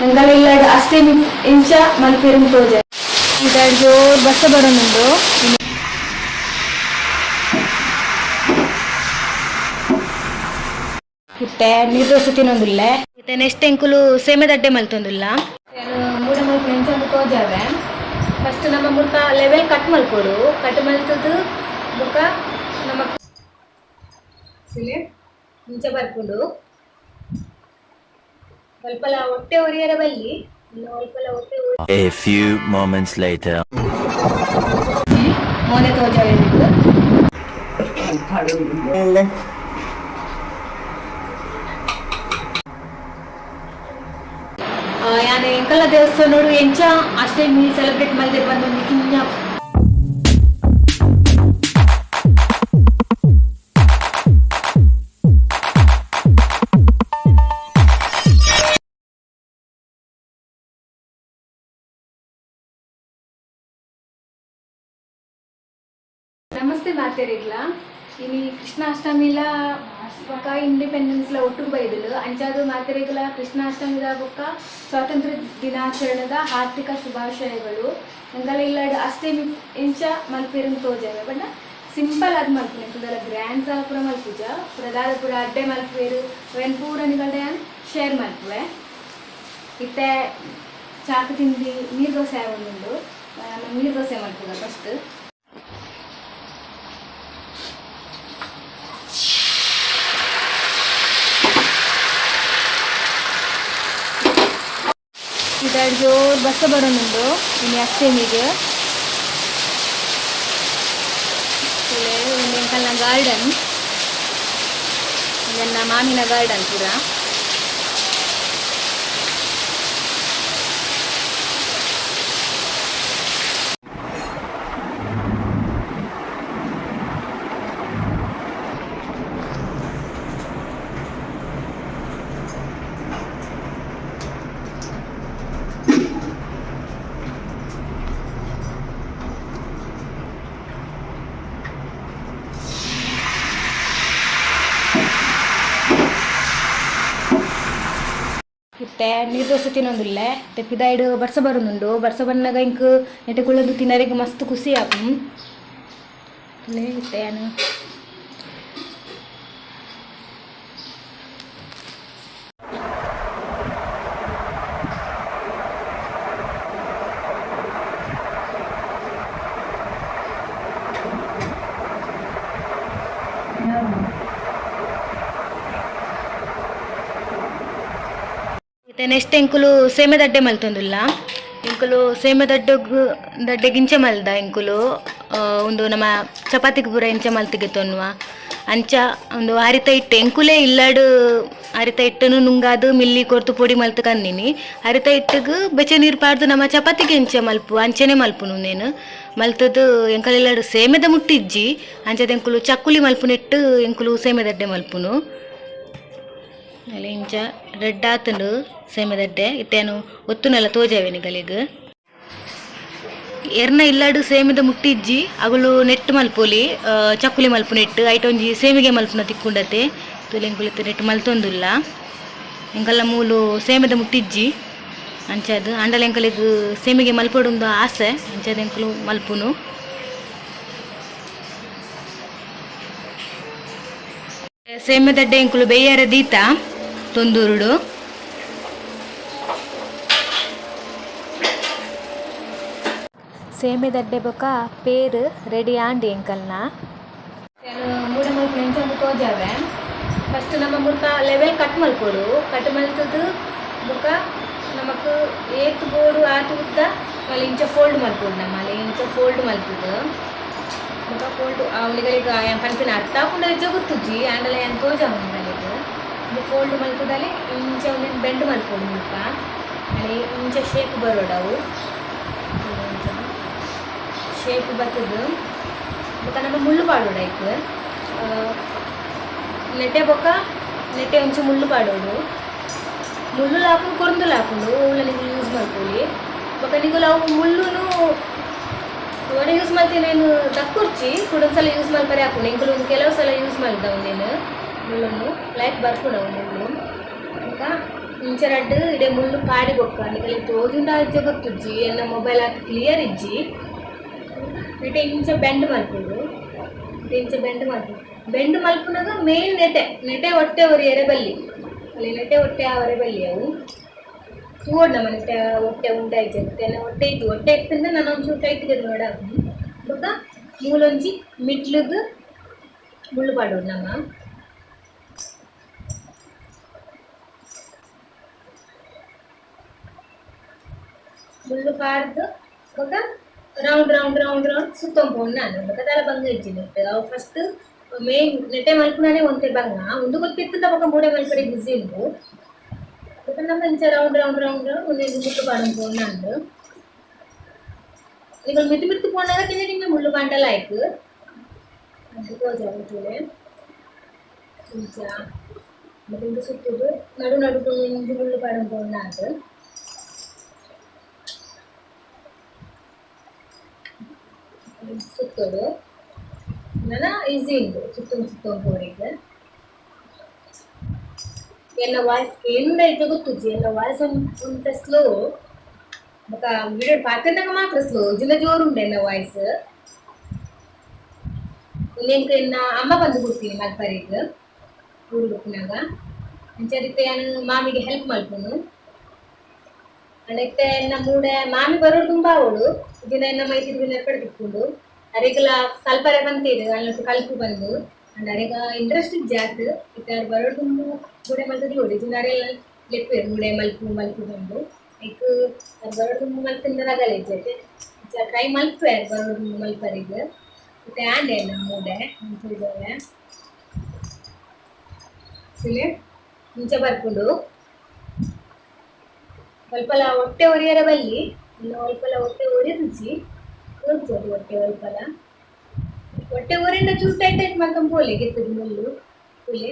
ನಂಗೆಲ್ಲ ಇಲ್ಲ ಅಷ್ಟೇ ಇಂಚ ಮಲ್ಪೇರಿನ ತೋಜೆ ಈಗ ಜೋರ್ ಬಸ್ಸ ಬರೋನೊಂದು ಇತ್ತೆ ನೀರು ದೋಸೆ ತಿನ್ನೊಂದಿಲ್ಲ ಇತ್ತೆ ನೆಕ್ಸ್ಟ್ ಎಂಕುಲು ಸೇಮೆ ದಡ್ಡೆ ಮಲ್ತೊಂದಿಲ್ಲ ಮೂಡ ಮಲ್ಪು ಎಂಚೊಂದು ತೋಜಾವೆ ಫಸ್ಟ್ ನಮ್ಮ ಮುಖ ಲೆವೆಲ್ ಕಟ್ ಮಲ್ಪೊಡು ಕಟ್ ಮಲ್ತದ್ದು ಮುಖ ನಮ್ಮ ಮುಂಚೆ ಬರ್ಕೊಂಡು. ಸ್ವಲ್ಪಲ ಹೊಟ್ಟೆ ಉರಿಯರ ಬಲ್ಲಿ ಇನ್ನು ಸ್ವಲ್ಪಲ ಹೊಟ್ಟೆ ಉರಿ A few moments later. ಮೋನೆ ತೋಜಾವೆ ಯಾನೆ ಎಂಕಲ್ಲ ದೇವಸ್ಥಾನ ನೋಡು ಎಂಚ ಅಷ್ಟೇ ಮೀ ಸೆಲೆಬ್ರೇಟ್ ಮಾಡಿದೆ ಬಂದು ಕಿಂಜ ನಮಸ್ತೆ ಇಲ್ಲಿ ಕೃಷ್ಣಾಷ್ಟಮಿಲ ಇಂಡಿಪೆಂಡೆನ್ಸ್ ಲ ಒಟ್ಟು ಬೈದಲು. ಅಂಚಾದ ಮಾತೆರೆಗ್ಲ ಕೃಷ್ಣಾಷ್ಟಮಿದ ಬೊಕ್ಕ ಸ್ವಾತಂತ್ರ್ಯ ದಿನಾಚರಣೆದ ಹಾರ್ದಿಕ ಶುಭಾಶಯಗಳು. ನಂಗೆಲ್ಲ ಇಲ್ಲ ಅಷ್ಟೇ ಇಂಚ ಎಂಚ ಮಲ್ಪೇರನ್ ತೋಜಾವೆ. ಬಣ್ಣ, ಸಿಂಪಲ್ ಆಗಿ ಮಲ್ಪನೆ. ಪುದಲ ಗ್ರ್ಯಾಂಡ್ ಪೂರ ಮಲ್ಪುಜ. ಪ್ರಧಾನ ಪೂರ ಅಡ್ಡೆ ಮಲ್ಪೇರು ವೆನ್ ಪೂರ ನಿಗಡೆ ಶೇರ್ ಮಲ್ಪುವೆ. ಇತ್ತೆ ಚಾಕು ತಿಂಡಿ ನೀರು ದೋಸೆ ಆಗೊಂಡು ನೀರು ದೋಸೆ ಮಲ್ಪುಗ ಫಸ್ಟ್ ಇದಾಡ್ ಜೋರು ಬಸ್ಸ ಬರೋನುಂಡು ಇನ್ನು ಅಷ್ಟೇನಿಗೆ ಒಂದು ಎಂಕಲ್ನ ಗಾರ್ಡನ್ ನನ್ನ ಮಾಮಿನ ಗಾರ್ಡನ್ ಪೂರ. ಇತ್ತೆ ನೀರು ದೋಸೆ ತಿನ್ನೊಂದಿಲ್ಲ ಮತ್ತೆ ಪಿದಾಯ್ಡ್ ಬರ್ಸ ಬರೋದುಂಡು ಬರ್ಸ ಬಂದಾಗ ಇಂಕ್ ನೆಟ್ಟೆ ಕುಳ್ಳೊಂದು ಮಸ್ತ್ ಖುಷಿ ಆಪು ಇತ್ತೆ ನಾನು ದಡ್ಡೆ ಮಲ್ತೊಂದುಲ್ಲ ಎಂಕುಲು ಸೇಮೆ ದಡ್ಡಗ್ ದಡ್ಡೆ ಗಿಂಚ ಮಲ್ದ ಎಂಕುಲು. ಆ, ಒಂದು ನಮ್ಮ ಚಪಾತಿಗೆ ಪೂರ ಇಂಚ ಮಲ್ತಿಗೆ ತೊನ್ನುವ. ಅಂಚ ಒಂದು ಹರಿತ ಇಟ್ಟು ಎಂಕುಲೆ ಇಲ್ಲಾಡು ಹರಿತ ಇಟ್ಟನು ನುಂಗಾದು ಮಿಲ್ಲಿ ಕೊರ್ತು ಪೊಡಿ ಮಲ್ತು ಕಂದಿನಿ ಹರಿತ ಇಟ್ಟಿಗೆ ಬೆಚ್ಚ ನೀರು ಪಾಡ್ದು ನಮ್ಮ ಚಪಾತಿಗೆ ಇಂಚ ಮಲ್ಪು ಅಂಚನೆ ಮಲ್ಪುನು ನೇನು. ಮಲ್ತದ್ದು ಎಂಕಲೆಲ್ಲಾಡು ಸೇಮೆದ ಮುಟ್ಟಿಜ್ಜಿ ಅಂಚದ ಎಂಕುಲು ಚಕ್ಕುಲಿ ಮಲ್ಪುನಿಟ್ಟು ಎಂಕುಲು ಸೇಮೆ ದಡ್ಡೆ ಮಲ್ಪುನು. ಅಲ್ಲಿ ಇಂಚ ರೆಡ್ ಆತಂಡು. ಸೇಮೆದಡ್ಡೆ ಇತ್ತೇನು ಒತ್ತುನೆಲ್ಲ ತೋಜಾವೆನಿಗಳಿಗೆ ಎರ್ನ ಇಲ್ಲಾಡು ಸೇಮಿದ ಮುಟ್ಟಿಜ್ಜಿ ಅಗಳು ನೆಟ್ಟು ಮಲ್ಪೊಲಿ ಚಕ್ಕುಲಿ ಮಲ್ಪು ನೆಟ್ಟು ಐಟೊಂಜಿ ಸೇಮಿಗೆ ಮಲ್ಪುನ ತಿಕ್ಕೊಂಡತೆ. ತುಲೆಂಕುಲಿತ್ತು ನೆಟ್ಟು ಮಲ್ತೊಂದುಲ್ಲ. ಎಂಕಲ್ಲ ಮೂಲು ಸೇಮಿದ ಮುಟ್ಟಿಜ್ಜಿ ಅಂಚಾದು ಅಂಡಲ ಎಂಕಲಿಗೆ ಸೇಮಿಗೆ ಮಲ್ಪೊಡೊಂದು ಆಸೆ, ಅಂಚಾದ ಎಂಕಲು ಮಲ್ಪುನು. ಸೇಮದಡ್ಡೆ ಎಂಕುಲು ಬೇಯರ ದೀತ, ತೊಂದೂರುಡು. సేమిదడ్డే బొక పేరు రెడీ ఆండి ఎంకల్నా ಮೂರು ಮಲ್ಪು ನೆಂಚ ತೋಜಾವೆ ಫಸ್ಟ್ ನಮ್ಮ ಮುಖ ಲೆವೆಲ್ ಕಟ್ ಮಲ್ಕೊಡು ಕಟ್ ಮಲ್ತದ ಮುಖ ನಮಕ್ ಏತ್ ಬೋಡು ಆತು ಉದ್ದ ಅಲ್ಲಿ ಇಂಚ ಫೋಲ್ಡ್ ಮಲ್ಕೊಡು ನಮ್ಮ ಇಂಚ ಫೋಲ್ಡ್ ಮಲ್ತದ ಮುಖ ಫೋಲ್ಡ್ ಅವಳಿಗಳಿಗೆ ಏನು ಪನ್ಪಿನ ಅರ್ಥ ಹಾಕೊಂಡು ಹೆಜ್ಜೆ ಗೊತ್ತುಜ್ಜಿ ಆಂಡಲೆ ಏನು ತೋಜಾವ ನನಗೆ ಇದು ಫೋಲ್ಡ್ ಮಲ್ಕದಲ್ಲಿ ಇಂಚ ಒಂದಿನ ಬೆಂಡ್ ಮಲ್ಕೊಡು ಮುಖ ಅಲ್ಲಿ ಇಂಚ ಶೇಪ್ ಬರೋಡವು ഷേപ്പ് ബത്തത് ನಮ್ಮ ಮುಳ್ಳು മുള്ളു പാടോടായിക്ക് ലെട്ടെ ಬೊಕ್ಕ, ನೆಟ್ಟೆ ಒಂಚು ಮುಳ್ಳು ಪಾಡೋಡು ಮುಳ್ಳು ಹಾಕೊಂಡು ಕೊರಂದು ಹಾಕೊಂಡು ಅವುಗಳಲ್ಲಿ ನೀವು ಯೂಸ್ ಮಾಡ್ಕೊಳ್ಳಿ. ಬಟ್ ನೀವು ಅವು ಮುಳ್ಳುನು ಒಡೆ ಯೂಸ್ ಮಾಡ್ತೀನೇನು ದಕ್ಕುರ್ಚಿ ಕುಡೊಂದ್ಸಲ ಯೂಸ್ ಮಾಡ್ಬಾರಿ ಹಾಕೊಂಡು ಇಂಗಳು ಒಂದು ಕೆಲವು ಸಲ ಯೂಸ್ ಮಾಡಿದ್ದ ಅವನೇನು ಮುಳ್ಳನ್ನು. ಲೈಟ್ ಬರ್ಕೊಂಡು ಅವನು ಮುಳ್ಳು. ಇಂಚ ಇಂಚರಡ್ಡು ಇಡೇ ಮುಳ್ಳು ಪಾಡಿ ಬೊಕ್ಕ. ನೀವು ತೋಜುಂಡ ಆಜ್ಜೆ ಗೊತ್ತುಜ್ಜಿ. ಎಲ್ಲ ಮೊಬೈಲ್ ಹಾಕಿ ಕ್ಲಿಯರ್ ಇಜ್ಜಿ. ಇಡೆ ಇಂಚ ಬೆಂಡ್ ಮಲ್ಕೊಂಡು ಇಂಚ ಬೆಂಡ್ ಮಲ್ಪುದು ಬೆಂಡ್ ಮಲ್ಕೊಂಡಾಗ ಮೇನ್ ನೆಟೆ ನೆಟೆ ಹೊಟ್ಟೆ ಅವರು ಎರೆಬಲ್ಲಿ. ಅಲ್ಲಿ ನೆಟೆ ಹೊಟ್ಟೆ ಆ ಬಲ್ಲಿ ಅವು. ತೂಡ್ ನಮ್ಮ ನೆಟೆ ಹೊಟ್ಟೆ ಉಂಡೆ ಇಜ್ಜೆ ಹೊಟ್ಟೆ ಇತ್ತು ಹೊಟ್ಟೆ ಇತ್ತಿಂದ ನಾನು ಒಂಚೂರು ಟೈಟ್ ಗದು ನೋಡ ಬೊಕ್ಕ ಮೂಲೊಂಜಿ ಮಿಟ್ಲುಗ್ ಮುಳ್ಳು ಪಾಡೋದು ನಮ್ಮ. ಮುಳ್ಳು ಪಾಡ್ದು ಬೊಕ ರೌಂಡ್ ರೌಂಡ್ ರೌಂಡ್ ರೌಂಡ್ ಸುತ್ತೊಂಬೋಣ ನಾನು ಬಕದಾಲ ಬಂಗ ಇಜ್ಜಿ ನೆಟ್ ಅವು ಫಸ್ಟ್ ಮೇ ನೆಟ್ಟೆ ಮಲ್ಪುನಾನೆ ಒಂತೆ ಬಂಗ ಉಂದು ಗೊತ್ತಿತ್ತದ ಬಕ ಮೂಡೆ ಮಲ್ಪಡೆ ಬಿಸಿ ಉಂಡು ಬಕ ನಮ್ಮ ಇಂಚ ರೌಂಡ್ ರೌಂಡ್ ರೌಂಡ್ ರೌಂಡ್ ಒಂದೇ ಮುಟ್ಟು ಪಾಡಂ போಣ ಅಂದು நீங்கள் மித்து மித்து போனாங்க கிண்ணே நீங்கள் முள்ளு பாண்டல் ஆயிக்கு அது போஜாவுட்டுலே சுத்தா நமக்கு இந்த சுத்துது நடு நடுக்கு இஞ்சி முள்ளு பாடம் போனாங்க ಸುತ್ತೋದು ನನ್ನ ಈಸಿ ಉಂಟು ಸುತ್ತೊಂದು ಸುತ್ತೊಂದು ಎನ್ನ ವಾಯ್ಸ್ ಎಂದ ಐತೆ ಗೊತ್ತು ಎಲ್ಲ ವಾಯ್ಸ್ ಉಂಟ ಸ್ಲೋ ಬೊಕ ವಿಡಿಯೋ ಪಾಕಂದಾಗ ಮಾತ್ರ ಸ್ಲೋ ಜಿಲ್ಲ ಜೋರು ಉಂಟು ಎಲ್ಲ ವಾಯ್ಸ್ ಇನ್ನೇನ್ಕ ಎನ್ನ ಅಮ್ಮ ಬಂದು ಕೊಡ್ತೀನಿ ಮಲ್ಪರಿಗೆ, ಊರು ಬುಕ್ನಾಗ ಅಂಚರಿತ್ತೆ ನಾನು ಮಾಮಿಗೆ ಹೆಲ್ಪ್ ಮಾಡ್ಕೊಂಡು ಅದಕ್ಕೆ ಎನ್ನ ಮೂಡೆ, ಮಾಮಿ ಬರೋರು ತುಂಬಾ ಅವಳು. ಎನ್ನ ಮೈತಿದ್ವಿ ನೆರ್ಪಡೆ ತಿಕ್ಕೊಂಡು ಅರೆಗಲ ಕಲ್ಪರೆ ಬಂತಿದೆ, ಅಲ್ಲಿ ಕಲ್ಪು ಬಂದು. ಅಂಡ್ ಅರೆಗ ಇಂಟ್ರೆಸ್ಟ್ ಜಾತ್ ಇತ್ತ ಬರೋದು ಗುಡೆ ಮಲ್ತದಿ ಹೊಡಿ ದಿನಾರೆಲ್ಲ ಲೆಪ್ಪೇರು ಮೂಡೆ ಮಲ್ಪು ಮಲ್ಪು ಬಂದು. ಲೈಕ್ ಬರೋದು ಮಲ್ತಿಂದ ರಗಲೆ ಜೊತೆ ಟ್ರೈ ಮಲ್ಪೆ ಬರೋದು ಮಲ್ಪರಿಗೆ ಮತ್ತೆ ಆಂಡೆ ಮೂಡೆ ಇಲ್ಲಿ ಮುಂಚೆ ಬರ್ಕೊಂಡು. ಸ್ವಲ್ಪಲ ಹೊಟ್ಟೆ ಒರಿಯರ ಬಲ್ಲಿ, ಇನ್ನು ಸ್ವಲ್ಪಲ ಹೊಟ್ಟೆ ಒರಿದುಜಿ ತೋರ್ಸೋದು ಹೊಟ್ಟೆ ಸ್ವಲ್ಪಲ ಹೊಟ್ಟೆ ಊರಿಂದ ಚೂರು ಟೈಟ್ ಟೈಟ್ ಮಾಡ್ಕೊಂಡು ಪೋಲೆ ಗೆತ್ತದು ಮುಳ್ಳು ಪುಲೆ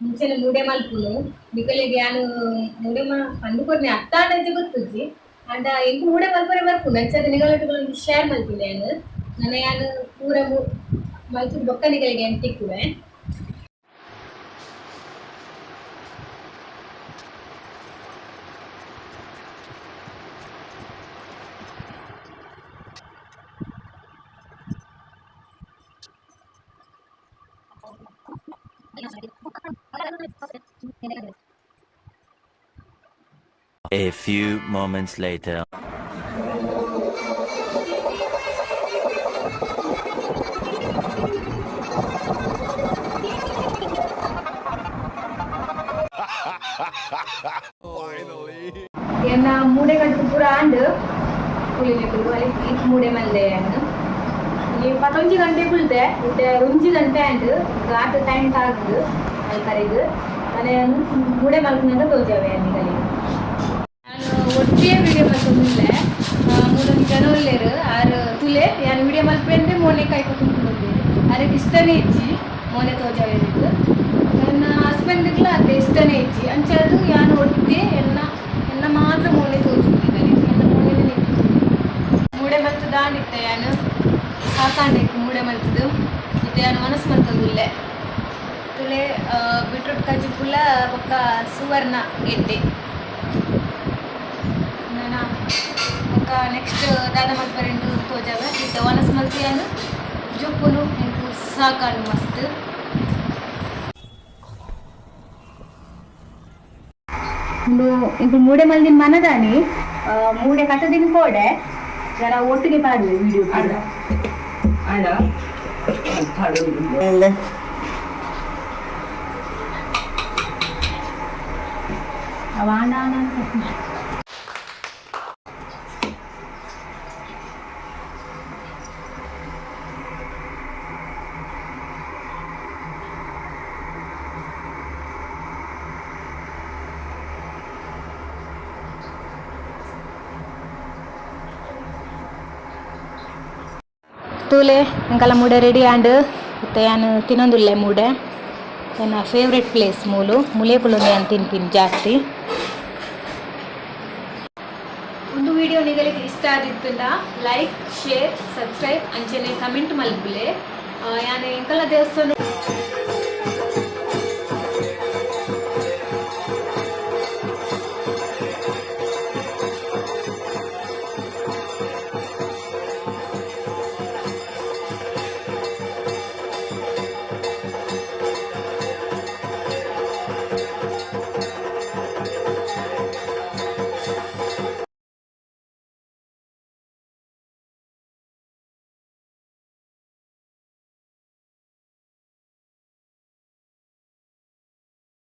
ಮುಂಚೆನೆ ಮೂಡೆ ಮಲ್ಪುನು ನಿಕಲಿಗೆ ಯಾನು ಮೂಡೆ ಮಾ ಪಂಡು ಕೊಡ್ನೆ ಅತ್ತ ಅಂಡಜ್ಜೆ ಗೊತ್ತುಜ್ಜಿ. ಅಂಡ ಎಂಟು ಮೂಡೆ ಮಲ್ಪರೆ ಬರ್ಪುನು ಅಂಚದ ನಿಗಲಟುಗಳನ್ನು ಶೇರ್ ಮಲ್ತಿದ್ದೆ ನಾನು. ನನ್ನ ಯಾನು ಪೂರ ಮಲ್ಚು ಬೊಕ್ಕ ನಿಗಳಿಗೆ ಅಂತ ತಿಕ್ಕುವೆ A few moments later. ಏನ ಮೂಡೆ ಗಂಟು ಪೂರ ಆಂಡ್ ಕುಳಿಲಿಕ್ಕೆ ಅಲ್ಲಿ ಈತ್ ಮೂಡೆ ಮಲ್ದೆ ಅಂಡ್ ಈ ಪತ್ತೊಂಜಿ ಗಂಟೆ ಕುಳ್ದೆ ಇತ್ತೆ ಒಂಜಿ ಗಂಟೆ ಅಂಡ್ ಗಾಟ ಟೈಮ್ ತಾಗ್ದು ಅಲ್ಲಿ ಕರೆದು ಮನೆ ಮೂಡೆ ಮಲ್ಕೊಂಡಾಗ ತೋಜಾವೆ ಅನ್ನಿಗಲಿ ನಾನು ಒಟ್ಟಿಗೆ ವಿಡಿಯೋ ಮಲ್ಕೊಂಡಿದ್ದೆ ಮೂರೊಂದು ಜನ ಒಳ್ಳೆರು ಆರು ತುಲೆ ನಾನು ವಿಡಿಯೋ ಮಲ್ಪೆ ಅಂದ್ರೆ ಮೋನೆ ಕೈ ಕೊಟ್ಟು ಬಂದೆ ಅದಕ್ಕೆ ಇಷ್ಟನೇ ಇಚ್ಚಿ ಮೋನೆ ತೋಜಾವೆ ನನ್ನ ಹಸ್ಬೆಂಡ್ಗಳ ಅದೇ ಇಷ್ಟನೇ ಇಚ್ಚಿ ಅಂಚದು ಯಾನು ಒಟ್ಟಿಗೆ ಎನ್ನ ಎನ್ನ ಮಾತ್ರ ಮೋನೆ ತೋಜುತ್ತಿದ್ದಾರೆ ಎನ್ನ ಮೋನೆ ಮೂಡೆ ಮಲ್ತು ದಾಂಡಿತ್ತೆ ಯಾನು ಸಾಕಾಂಡೈಕು ಮೂಡೆ ಮಲ್ತದು ಮನಸ್ಸು ಮಲ್ತದುಲ್ಲೆ ತುಲೆ ಬಿಟ್ರೊಟ್ ಕಜ್ಜಿ ಪುಲ್ಲ ಬೊಕ್ಕ ಸುವರ್ಣ ಗೆಡ್ಡೆ ಪಕ್ಕ ಬೊಕ್ಕ ನೆಕ್ಸ್ಟ್ ದಾದ ಮಲ್ಪರೆಂಡು ತೋಜಾವೆ ಇತ್ತೆ ಒನಸ್ ಮಲ್ತಿಯಾನು ಜುಪ್ಪುನು ಇಂಕು ಸಾಕಾಲು ಮಸ್ತ್ ಇಂದು ಇಂದು ಮೂಡೆ ಮಲ್ದಿನ ಮನದಾನಿ ಮೂಡೆ ಕಟ್ಟದಿನ ಕೋಡೆ ಜನ ಒಟ್ಟಿಗೆ ಪಾಡುವೆ ವಿಡಿಯೋ ಅಡ ಅಡ ಪಾಡೋದು ಅವಾಣ ತೂಲೆ ಇಂಕಲ ಮೂಡೆ ರೆಡಿ ಆಂಡ್ ಮತ್ತೆ ನಾನು ತಿನ್ನೊಂದುಲ್ಲೆ ಮೂಡೆ ನನ್ನ ಫೇವ್ರೆಟ್ ಪ್ಲೇಸ್ ಮೂಲು ಮುಲೇಪುಲುಂದೆ ಅಂತ ತಿನ್ಪಿನ್ ಜಾಸ್ತಿ ಒಂದು ವಿಡಿಯೋ ನಿಗಳಿಗೆ ಇಷ್ಟ ಆದಿತ್ತಲ್ಲ ಲೈಕ್ ಶೇರ್ ಸಬ್ಸ್ಕ್ರೈಬ್ ಅಂಚನೆ ಕಮೆಂಟ್ ಮಲ್ಪುಲೆ ಯಾನು ಎಂಕಲ ದೇವಸ್ಥಾನ